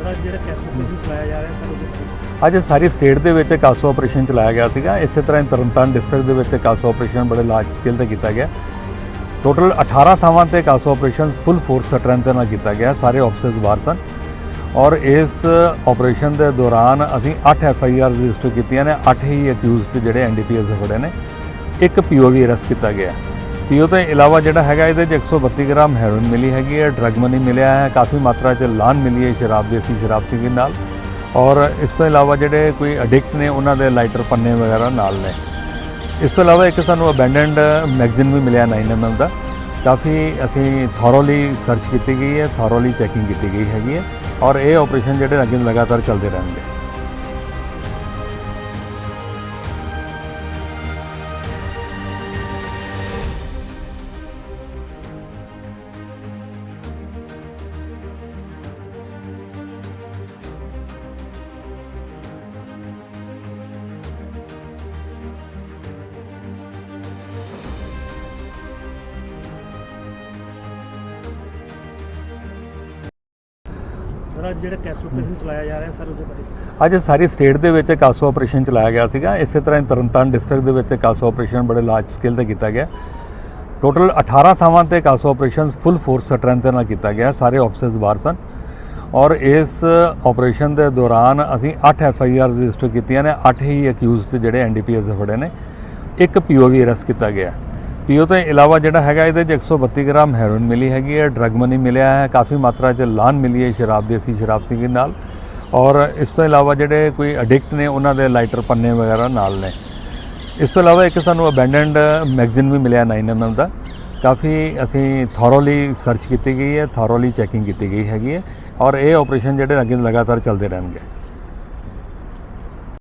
Sir ਅੱਜ ਜਿਹੜਾ camp operation ਚਲਾਇਆ ਜਾ ਰਿਹਾ, ਸਰ ਅੱਜ ਸਾਰੀ ਸਟੇਟ ਦੇ ਵਿੱਚ ਕਾਸੋ ਆਪਰੇਸ਼ਨ ਚਲਾਇਆ ਗਿਆ ਸੀਗਾ। ਇਸੇ ਤਰ੍ਹਾਂ ਹੀ ਤਰਨਤਾਰਨ ਡਿਸਟ੍ਰਿਕਟ ਦੇ ਵਿੱਚ ਕਾਸੋ ਆਪਰੇਸ਼ਨ ਬੜੇ ਲਾਰਜ ਸਕੇਲ ਤੇ ਕੀਤਾ ਗਿਆ। ਟੋਟਲ 18 ਥਾਵਾਂ ਤੇ CASO operation full force strength ਨਾਲ ਕੀਤਾ ਗਿਆ। ਸਾਰੇ ਆਫਿਸਰਸ ਬਾਹਰ ਸਨ। ਔਰ ਇਸ ਆਪਰੇਸ਼ਨ ਦੇ ਦੌਰਾਨ ਅਸੀਂ 8 ਐਫ ਆਈ ਆਰ ਰਜਿਸਟਰ ਕੀਤੀਆਂ ਨੇ। 8 ਹੀ ਅਕਿਊਜ਼ਡ ਜਿਹੜੇ ਐਨ ਡੀ ਪੀ ਐਸ ਦੇ ਫੜੇ ਨੇ। ਇੱਕ ਪੀ ਓ ਵੀ ਅਰੈਸਟ ਕੀਤਾ ਗਿਆ। ਪੀਓ ਤੋਂ ਇਲਾਵਾ ਜਿਹੜਾ ਹੈਗਾ ਇਹਦੇ 'ਚ 132 ਗ੍ਰਾਮ ਹੈਰੋਇਨ ਮਿਲੀ ਹੈਗੀ ਹੈ, ਡਰੱਗ ਮਨੀ ਮਿਲਿਆ ਹੈ, ਕਾਫੀ ਮਾਤਰਾ 'ਚ ਲਾਨ ਮਿਲੀ ਹੈ ਸ਼ਰਾਬ ਦੀ, ਅਸੀਂ ਸ਼ਰਾਬ ਸੀਗੀ ਨਾਲ। ਔਰ ਇਸ ਤੋਂ ਇਲਾਵਾ ਜਿਹੜੇ ਕੋਈ ਐਡਿਕਟ ਨੇ, ਉਹਨਾਂ ਦੇ ਲਾਈਟਰ ਪੰਨੇ ਵਗੈਰਾ ਨਾਲ ਨੇ। ਇਸ ਤੋਂ ਇਲਾਵਾ ਇੱਕ ਸਾਨੂੰ ਅਬੈਂਡਨਡ ਮੈਗਜ਼ੀਨ ਵੀ ਮਿਲਿਆ 9mm ਦਾ। ਕਾਫੀ ਅਸੀਂ ਥੋਰੋਲੀ ਸਰਚ ਕੀਤੀ ਗਈ ਹੈ ਥੋਰੋਲੀ ਚੈਕਿੰਗ ਕੀਤੀ ਗਈ ਹੈਗੀ ਹੈ। ਔਰ ਇਹ ਆਪਰੇਸ਼ਨ ਜਿਹੜੇ ਅੱਗੇ ਲਗਾਤਾਰ ਚੱਲਦੇ ਰਹਿਣਗੇ। ਸਰ ਅੱਜ ਜਿਹੜਾ ਕੈਂਪ ਆਪਰੇਸ਼ਨ ਚਲਾਇਆ ਜਾ ਰਿਹਾ ਸਰ ਉਹਦੇ ਬਾਰੇ ਅੱਜ ਸਾਰੀ ਸਟੇਟ ਦੇ ਵਿੱਚ ਕਾਸੋ ਆਪਰੇਸ਼ਨ ਚਲਾਇਆ ਗਿਆ ਸੀਗਾ। ਇਸੇ ਤਰ੍ਹਾਂ ਤਰਨਤਾਰਨ ਡਿਸਟ੍ਰਿਕਟ ਦੇ ਵਿੱਚ ਕਾਸੋ ਆਪਰੇਸ਼ਨ ਬੜੇ ਲਾਰਜ ਸਕੇਲ ਤੇ ਕੀਤਾ ਗਿਆ। ਟੋਟਲ 18 ਥਾਵਾਂ ਤੇ CASO operation full force strength ਨਾਲ ਕੀਤਾ ਗਿਆ। ਸਾਰੇ ਆਫਿਸਰਸ ਬਾਹਰ ਸਨ। ਔਰ ਇਸ ਆਪਰੇਸ਼ਨ ਦੇ ਦੌਰਾਨ ਅਸੀਂ 8 ਐਫ ਆਈ ਆਰ ਰਜਿਸਟਰ ਕੀਤੀਆਂ ਨੇ। 8 ਹੀ ਅਕਿਊਜ਼ਡ ਜਿਹੜੇ ਐਨ ਡੀ ਪੀ ਐਸ ਦੇ ਫੜੇ ਨੇ। ਇੱਕ ਪੀ ਓ ਵੀ ਅਰੈਸਟ ਕੀਤਾ ਗਿਆ। ਪੀਓ ਤੋਂ ਇਲਾਵਾ ਜਿਹੜਾ ਹੈਗਾ ਇਹਦੇ 'ਚ 132 ਗ੍ਰਾਮ ਹੈਰੋਇਨ ਮਿਲੀ ਹੈਗੀ ਹੈ, ਡਰਗ ਮਨੀ ਮਿਲਿਆ ਹੈ, ਕਾਫੀ ਮਾਤਰਾ 'ਚ ਲਾਨ ਮਿਲੀ ਹੈ ਸ਼ਰਾਬ ਦੀ, ਅਸੀਂ ਸ਼ਰਾਬ ਸੀਗੀ ਨਾਲ। ਔਰ ਇਸ ਤੋਂ ਇਲਾਵਾ ਜਿਹੜੇ ਕੋਈ ਐਡਿਕਟ ਨੇ, ਉਹਨਾਂ ਦੇ ਲਾਈਟਰ ਪੰਨੇ ਵਗੈਰਾ ਨਾਲ ਨੇ। ਇਸ ਤੋਂ ਇਲਾਵਾ ਇੱਕ ਸਾਨੂੰ ਅਬੈਂਡਨਡ ਮੈਗਜ਼ੀਨ ਵੀ ਮਿਲਿਆ 9mm ਦਾ। ਕਾਫੀ ਅਸੀਂ ਥੋਰੋਲੀ ਸਰਚ ਕੀਤੀ ਗਈ ਹੈ ਥੋਰੋਲੀ ਚੈਕਿੰਗ ਕੀਤੀ ਗਈ ਹੈਗੀ ਹੈ। ਔਰ ਇਹ ਆਪਰੇਸ਼ਨ ਜਿਹੜੇ ਅੱਗੇ ਲਗਾਤਾਰ ਚੱਲਦੇ ਰਹਿਣਗੇ।